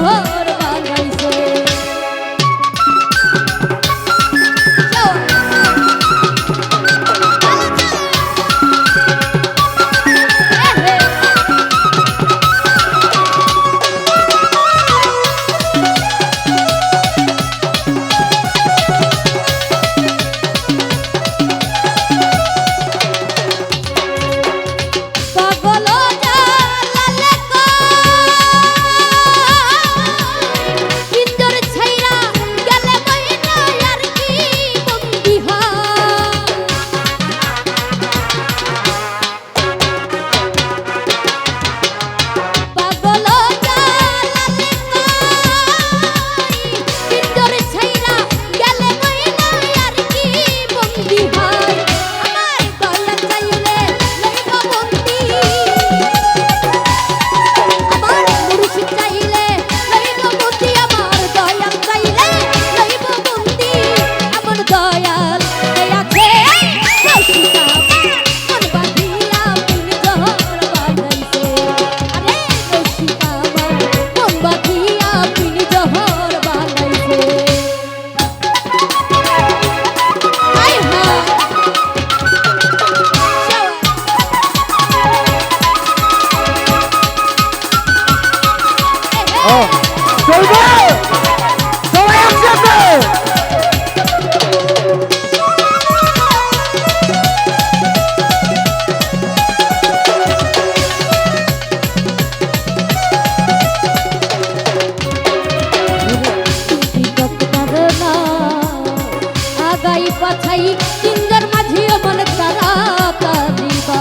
哼。চলবে? সবাই একসাথে। পাছাই তিনজন মাঝিও মনে তারা তারিবা